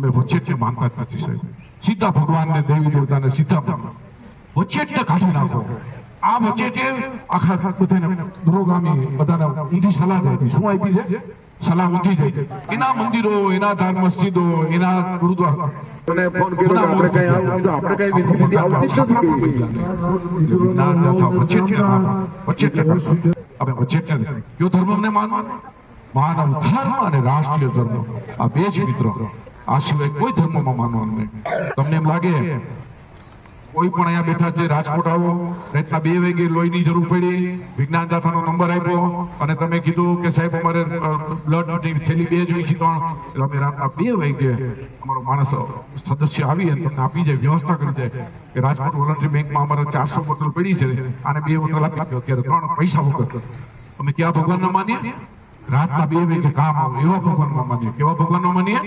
અમે વચેટને માનતા જ નથી સાહેબ. સીધા ભગવાનને દેવી દેવતાને સીધા વચેટને કાઢી નાખો. આ વચેટે આખા બધાને દુરોગામી બધાને ઊંધી સલાહ આપી. શું આપી છે? સલાહ ઊંધી જાય એના મંદિરો એના ધાર મસ્જિદો એના ગુરુદ્વાર. મને ફોન કર્યો આપણે કઈ આવું આપણે કઈ વિધિ વિધિ આવતી નથી. ના ના થાવ વચેટને વચેટને કાઢો વચેટને કયો ધર્મ માનવાનો? માનવ ધર્મ અને રાષ્ટ્રીય ધર્મ. આ બે જ મિત્રો. આ સિવાય કોઈ ધર્મમાં માનવાનું નહીં. તમને એમ લાગે, કોઈ પણ અહીંયા બેઠા છે, રાજકોટ આવો રાતના બે વાગે લોહીની જરૂર પડી, વિજ્ઞાન દાતાનો નંબર આપ્યો, અને તમે કીધું કે સાહેબ, અમારે બ્લડની થેલી બે જોઈ છે ત્રણ. એટલે અમે રાતના બે વાગે અમારો માણસ સદસ્ય આવી અને તમને આપી જાય, વ્યવસ્થા કરી જાય કે રાજકોટ વોલન્ટરી બેંકમાં અમારે ચારસો બોટલ પડી છે અને બે બોટલ આપી અત્યારે ત્રણ પૈસા વગર. અમે ક્યાં ભગવાનના માનીએ? રાતના બે વાગે કામ આવે, એવા ભગવાનમાં માનીએ. કેવા ભગવાનમાં માનીએ?